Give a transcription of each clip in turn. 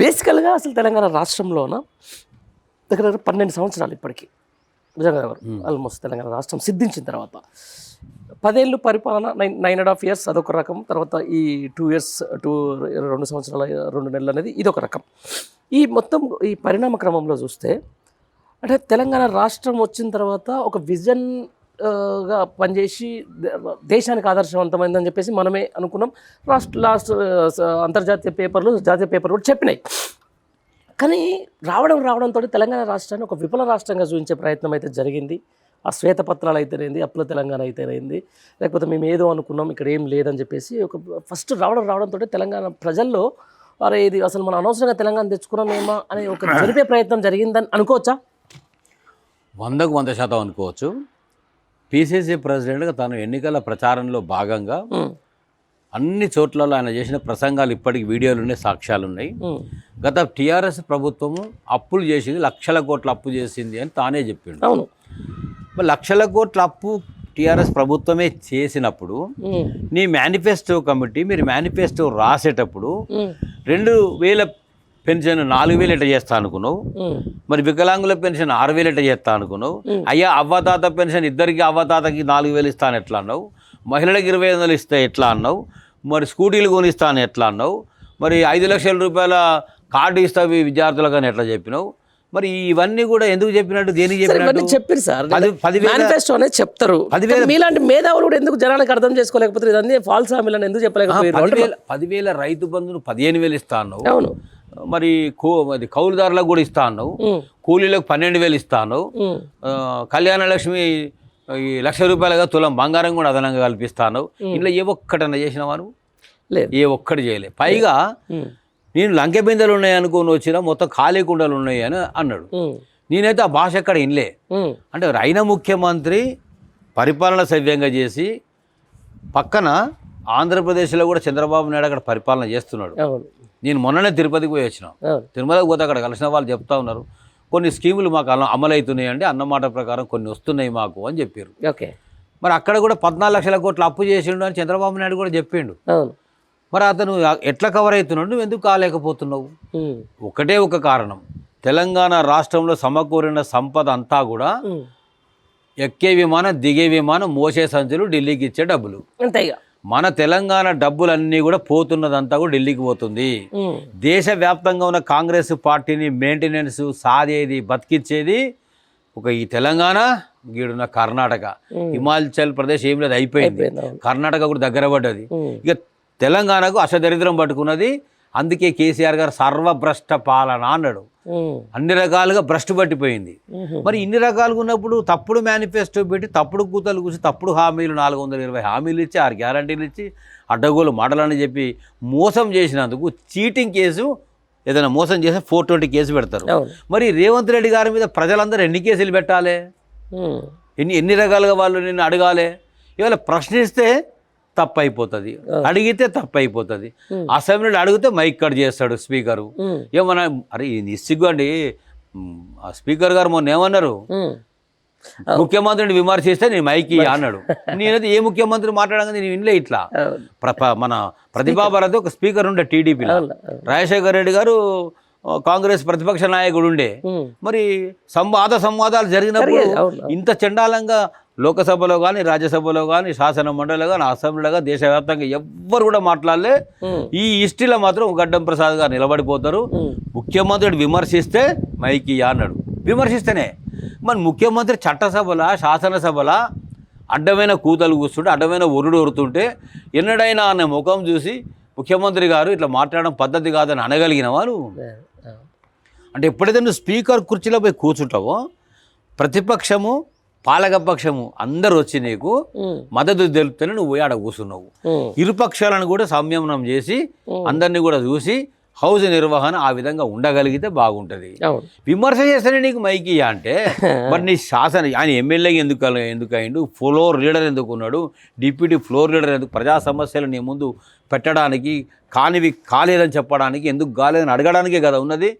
బేసికల్గా అసలు తెలంగాణ రాష్ట్రంలోన దగ్గర దగ్గర పన్నెండు సంవత్సరాలు ఇప్పటికీ. నిజంగా ఆల్మోస్ట్ తెలంగాణ రాష్ట్రం సిద్ధించిన తర్వాత. పదేళ్ళు పరిపాలన nine nine and half years అదొక రకం. తర్వాత ఈ టూ ఇయర్స్ టూ రెండు సంవత్సరాల రెండు నెలలు అనేది ఇదొక రకం. ఈ మొత్తం ఈ పరిణామ క్రమంలో చూస్తే అంటే తెలంగాణ రాష్ట్రం వచ్చిన తర్వాత ఒక విజన్ గా పనిచేసి దే- దేశానికి ఆదర్శవంతమైందని చెప్పేసి మనమే అనుకున్నాం. రాష్ట్ర లాస్ట్ ఆ, అంతర్జాతీయ పేపర్లు జాతీయ పేపర్లు కూడా చెప్పినాయి. కానీ రావడం రావడంతో తెలంగాణ రాష్ట్రాన్ని ఒక విఫల రాష్ట్రంగా చూపించే ప్రయత్నం అయితే జరిగింది. ఆ శ్వేతపత్రాలు అయితేనేంది అప్పుల తెలంగాణ అయితేనేంది లేకపోతే మేము ఏదో అనుకున్నాం ఇక్కడ ఏం లేదని చెప్పేసి ఒక ఫస్ట్ రావడం రావడంతో తెలంగాణ ప్రజల్లో అరే ఇది అసలు మనం అనవసరంగా తెలంగాణ తెచ్చుకున్నామేమో అనే ఒక జరిపే ప్రయత్నం జరిగిందని అనుకోవచ్చా? వందకు వంద శాతం అనుకోవచ్చు. పిసిసి ప్రెసిడెంట్గా తను ఎన్నికల ప్రచారంలో భాగంగా అన్ని చోట్లలో ఆయన చేసిన ప్రసంగాలు ఇప్పటికి వీడియోలు ఉన్నాయి సాక్ష్యాలు ఉన్నాయి గత టీఆర్ఎస్ ప్రభుత్వము అప్పులు చేసింది లక్షల కోట్ల అప్పు చేసింది అని తానే చెప్పిండు. అవును. లక్షల కోట్ల అప్పు టీఆర్ఎస్ ప్రభుత్వమే చేసినప్పుడు నీ మేనిఫెస్టో కమిటీ మీరు మేనిఫెస్టో రాసేటప్పుడు రెండు వేల పెన్షన్ నాలుగు వేలు ఎట్లా చేస్తా అనుకున్నావు? మరి వికలాంగుల పెన్షన్ ఆరు వేలు ఎట్లా చేస్తా అనుకున్నావు? అయ్యా అవ్వతాత పెన్షన్ ఇద్దరికి అవ్వతాతకి నాలుగు వేలు ఇస్తాను ఎట్లా అన్నావు? మహిళలకు ఇరవై వందలు ఇస్తే ఎట్లా అన్నావు? మరి స్కూటీలు కొనిస్తాను ఎట్లా అన్నావు? మరి ఐదు లక్షల రూపాయల కార్డు ఇస్తావు విద్యార్థులకు అని ఎట్లా చెప్పినావు? మరి ఇవన్నీ కూడా ఎందుకు చెప్పినట్టు దేనికి చెప్పినట్టు? చెప్పారు సార్. మేనిఫెస్టో అనేది చెప్తారు. మీలాంటి మేధావులు కూడా ఎందుకు జనాలకు అర్థం చేసుకోలేకపోతే ఇదన్నీ ఫాల్స్ హామీలను ఎందుకు చెప్పలేకపోయారు పదివేల పదివేల రైతు బంధును పదిహేను వేలు ఇస్తా అన్నావు. అవును. మరి కో అది కౌలుదారులకు కూడా ఇస్తా అన్నావు. ఉమ్, కూలీలకు పన్నెండు వేలు ఇస్తా అన్నావు. ఉమ్, ఆ, కళ్యాణ లక్ష్మి ఈ లక్ష రూపాయలుగా తులం బంగారం కూడా అదనంగా కల్పిస్తాను ఇంట్లో ఏ ఒక్కటన్నా చేసినావా నువ్వు? లేదు. ఏ ఒక్కటి చేయలే. పైగా నేను లంకె బిందెలు ఉన్నాయి అనుకుని వచ్చినా మొత్తం ఖాళీ కుండలు ఉన్నాయి అని అన్నాడు. నేనైతే ఆ భాష ఎక్కడ ఇనలే. అంటే అయిన ముఖ్యమంత్రి పరిపాలన సవ్యంగా చేసి పక్కన ఆంధ్రప్రదేశ్లో కూడా చంద్రబాబు నాయుడు అక్కడ పరిపాలన చేస్తున్నాడు. నేను మొన్ననే తిరుపతికి పోయి వచ్చిన. తిరుమలకి పోతే అక్కడ కలిసిన వాళ్ళు చెప్తా ఉన్నారు. కొన్ని స్కీములు మాకు అల అమలవుతున్నాయి అన్నమాట ప్రకారం కొన్ని వస్తున్నాయి మాకు అని చెప్పారు. ఓకే. మరి అక్కడ కూడా పద్నాలుగు లక్షల కోట్లు అప్పు చేసిండు అని చంద్రబాబు నాయుడు కూడా చెప్పిండు. మరి అతను ఎట్లా కవర్ అవుతున్నాడు? నువ్వు ఎందుకు కాలేకపోతున్నావు? ఒకటే ఒక కారణం. తెలంగాణ రాష్ట్రంలో సమకూరిన సంపద అంతా కూడా ఎక్కే విమానం దిగే విమానం మోసే సంచులు ఢిల్లీకి ఇచ్చే డబ్బులు. అంతే ఇక మన తెలంగాణ డబ్బులన్నీ కూడా పోతున్నదంతా కూడా ఢిల్లీకి పోతుంది. దేశవ్యాప్తంగా ఉన్న కాంగ్రెస్ పార్టీని మెయింటెనెన్స్ సాదేది బతికిచ్చేది ఒక ఈ తెలంగాణ గీడున్న కర్ణాటక. హిమాచల్ ప్రదేశ్ ఏం లేదు అయిపోయింది. కర్ణాటక కూడా దగ్గర పడ్డది. ఇక తెలంగాణకు అసదరిద్రం పట్టుకున్నది అందుకే కేసీఆర్ గారు సర్వభ్రష్ట పాలన అన్నాడు. అన్ని రకాలుగా భ్రష్టు పట్టిపోయింది. మరి ఇన్ని రకాలుగా ఉన్నప్పుడు తప్పుడు మేనిఫెస్టో పెట్టి తప్పుడు కూతలు కూసి తప్పుడు హామీలు నాలుగు వందల ఇరవై హామీలు ఇచ్చి ఆరు గ్యారంటీలు ఇచ్చి అడ్డగోలు మాటలని చెప్పి మోసం చేసినందుకు చీటింగ్ కేసు ఏదైనా మోసం చేస్తే ఫోర్ ట్వంటీ కేసు పెడతారు. మరి రేవంత్ రెడ్డి గారి మీద ప్రజలందరూ ఎన్ని కేసులు పెట్టాలి? ఎన్ని ఎన్ని రకాలుగా వాళ్ళు నిన్ను అడగాలి? ఇవాళ ప్రశ్నిస్తే తప్పు అయిపోతుంది అడిగితే తప్పు అయిపోతుంది అసెంబ్లీలో అడిగితే మైక్ కట్ చేస్తాడు స్పీకరు. ఏమన్నా అరే ఈ నిస్సిగ్గు అండి. మ్, ఆ స్పీకర్ గారు మొన్న ఏమన్నారు? ముఖ్యమంత్రిని విమర్శిస్తే నేను మైకి అన్నాడు. నేనైతే ఏ ముఖ్యమంత్రి మాట్లాడంగా నేను వినలే ఇట్లా. మన ప్రతిభాభారతి ఒక స్పీకర్ ఉండే టీడీపీలో. రాజశేఖర రెడ్డి గారు కాంగ్రెస్ ప్రతిపక్ష నాయకుడు ఉండే. మరి సంవాద సంవాదాలు జరిగినప్పుడు. ఇంత చండాలంగా లోకసభలో కానీ రాజ్యసభలో కానీ శాసన మండలిలో కానీ అసెంబ్లీలో కానీ దేశవ్యాప్తంగా ఎవ్వరు కూడా మాట్లాడలే. ఈ హిస్టరీలో మాత్రం గడ్డం ప్రసాద్ గారు నిలబడిపోతారు. ముఖ్యమంత్రిని విమర్శిస్తే మైకి అన్నాడు. విమర్శిస్తేనే. మరి ముఖ్యమంత్రి చట్టసభల శాసనసభల? అడ్డమైన కూతలు కూస్తుంటే అడ్డమైన ఒరుడు ఒరుతుంటే ఎన్నడైనా అనే ముఖం చూసి ముఖ్యమంత్రి గారు ఇట్లా మాట్లాడడం పద్ధతి కాదని అనగలిగినవా నువ్వు? అవును. అంటే ఎప్పుడైతే నువ్వు స్పీకర్ కుర్చీలో పోయి కూర్చుంటావో ప్రతిపక్షము పాలకపక్షము అందరు వచ్చి నీకు మద్దతు తెలుపుతూనే నువ్వు పోయి ఆడ కూర్చున్నావు. ఇరుపక్షాలను కూడా సంయమనం చేసి అందరినీ కూడా చూసి హౌస్ నిర్వహణ ఆ విధంగా ఉండగలిగితే బాగుంటుంది. విమర్శ చేస్తేనే నీకు మైకి అంటే మరి నీ శాసన ఆయన ఎమ్మెల్యే ఎందుకు ఎందుకు అయిండు ఫ్లోర్ లీడర్ ఎందుకు ఉన్నాడు డిప్యూటీ ఫ్లోర్ లీడర్ ఎందుకు ప్రజా సమస్యలు నీ ముందు పెట్టడానికి కానివి కాలేదని చెప్పడానికి ఎందుకు కాలేదని అడగడానికే కదా ఉన్నది.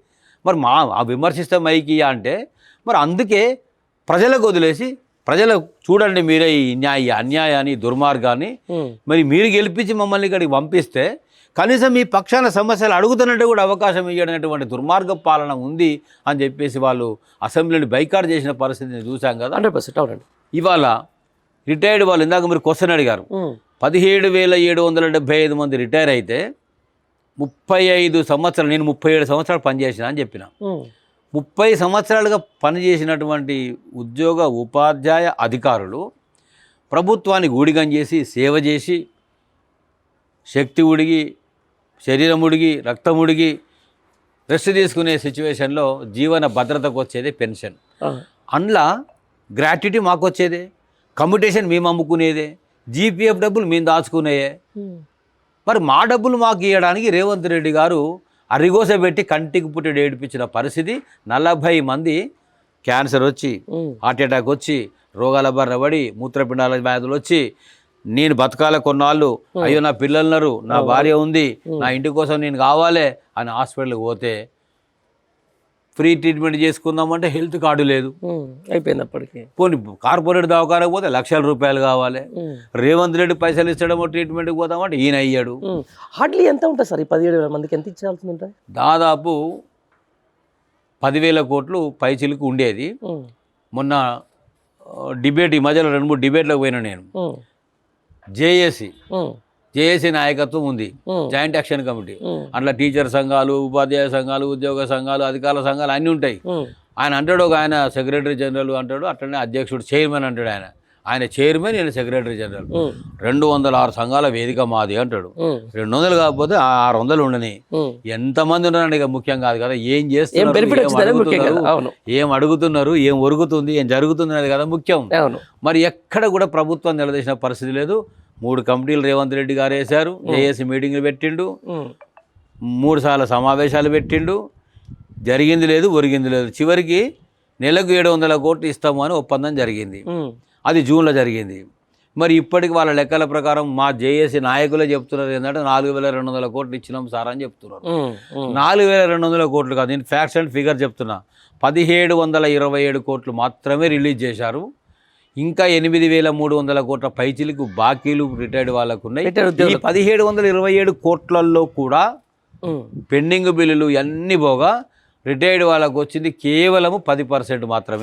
మరి మా ఆ విమర్శిస్తే మైకి అంటే మరి అందుకే ప్రజలకు వదిలేసి ప్రజలకు చూడండి మీరే ఈ న్యాయ ఈ అన్యాయాన్ని ఈ దుర్మార్గాన్ని. మరి మీరు గెలిపించి మమ్మల్ని ఇక్కడికి పంపిస్తే కనీసం మీ పక్షాన సమస్యలు అడుగుతున్నట్టు కూడా అవకాశం ఇవ్వడమైనటువంటి దుర్మార్గ పాలన ఉంది అని చెప్పేసి వాళ్ళు అసెంబ్లీని బైకాట్ చేసిన పరిస్థితిని చూసాం కదా. హండ్రెడ్ పర్సెంట్ అవునండి. ఇవాళ రిటైర్డ్ వాళ్ళు ఇందాక మీరు క్వశ్చన్ అడిగారు. పదిహేడు వేల ఏడు వందల డెబ్బై ఐదు మంది రిటైర్ అయితే ముప్పై ఐదు సంవత్సరాలు నేను ముప్పై ఏడు సంవత్సరాలు పనిచేసిన అని చెప్పిన. ముప్పై సంవత్సరాలుగా పనిచేసినటువంటి ఉద్యోగ ఉపాధ్యాయ అధికారులు ప్రభుత్వానికి ఊడిగం చేసి సేవ చేసి శక్తి ఉడిగి శరీరం ఉడిగి రక్తం ఉడిగి రెస్ట్ తీసుకునే సిచ్యువేషన్లో జీవన భద్రతకు వచ్చేది పెన్షన్. అందులో గ్రాట్యుటీ మాకు వచ్చేదే కమ్యూటేషన్ మేము అమ్ముకునేదే జీపీఎఫ్ డబ్బులు మేము దాచుకునేయే. మరి మా డబ్బులు మాకు ఇవ్వడానికి రేవంత్ రెడ్డి గారు అరిగోస పెట్టి కంటికి పుట్టి ఏడిపించిన పరిస్థితి. నలభై మంది క్యాన్సర్ వచ్చి హార్ట్ అటాక్ వచ్చి రోగాల బారిన పడి మూత్రపిండాల వ్యాధులు వచ్చి నేను బతకాల కొన్నాళ్ళు అయ్యో నా పిల్లలున్నారు నా భార్య ఉంది నా ఇంటి కోసం నేను కావాలి అని హాస్పిటల్కి పోతే ఫ్రీ ట్రీట్మెంట్ చేసుకుందామంటే హెల్త్ కార్డు లేదు. అయిపోయింది అప్పటికి పోనీ కార్పొరేట్ దవాఖానకు పోతే లక్షల రూపాయలు కావాలి. రేవంత్ రెడ్డి పైసలు ఇచ్చడమో ట్రీట్మెంట్కి పోతామంటే ఈయన అయ్యాడు. హార్డ్లీ ఎంత ఉంటుంది సార్ ఈ పదిహేడు వేల మందికి? ఎంత ఇచ్చాల్సి ఉంటుంది? దాదాపు పదివేల కోట్లు పైచిలకు ఉండేది. మొన్న డిబేట్ ఈ మధ్యలో రెండు మూడు డిబేట్లకు పోయినా నేను. జేఏసీ. జేఏసీ నాయకత్వం ఉంది. Joint action committee. అట్లా టీచర్ సంఘాలు ఉపాధ్యాయ సంఘాలు ఉద్యోగ సంఘాలు అధికారుల సంఘాలు అన్నీ ఉంటాయి. ఆయన అంటాడు ఒక ఆయన సెక్రటరీ జనరల్ అంటాడు అట్లనే అధ్యక్షుడు చైర్మన్ అంటాడు ఆయన. ఆయన చైర్మన్ ఈయన సెక్రటరీ జనరల్. రెండు వందల ఆరు సంఘాల వేదిక మాది అంటాడు. రెండు వందలు కాకపోతే ఆరు వందలు ఉండని. ఎంతమంది ఉన్నారండి ఇక ముఖ్యం కాదు కదా ఏం చేస్తున్నారు ఏం అడుగుతున్నారు, ఏం ఒరుగుతుంది ఏం జరుగుతుంది అనేది కదా ముఖ్యం. మరి ఎక్కడ కూడా ప్రభుత్వం నిలదీసిన పరిస్థితి లేదు. మూడు కమిటీలు రేవంత్ రెడ్డి గారు వేశారు జేఏసీ మీటింగ్లు పెట్టిండు మూడు సార్లు సమావేశాలు పెట్టిండు. జరిగింది లేదు ఒరిగింది లేదు. చివరికి నెలకు ఏడు వందల కోట్లు ఇస్తాము అని ఒప్పందం జరిగింది. అది జూన్లో జరిగింది. మరి ఇప్పటికి వాళ్ళ లెక్కల ప్రకారం మా జేఏసీ నాయకులే చెప్తున్నారు ఏంటంటే నాలుగు వేల రెండు వందల కోట్లు ఇచ్చినాం సార్ అని చెప్తున్నారు. నాలుగు వేల రెండు వందల కోట్లు కాదు నేను ఫ్యాక్ట్స్ అండ్ ఫిగర్ చెప్తున్నా. పదిహేడు వందల ఇరవై ఏడు కోట్లు మాత్రమే రిలీజ్ చేశారు. ఇంకా ఎనిమిది వేల మూడు వందల కోట్ల పైచిలకు బాకీలు రిటైర్డ్ వాళ్ళకు ఉన్నాయి. పదిహేడు వందల ఇరవై ఏడు కోట్లలో కూడా పెండింగ్ బిల్లులు అన్నీ పోగా రిటైర్డ్ వాళ్ళకు వచ్చింది కేవలము పది పర్సెంట్ మాత్రమే.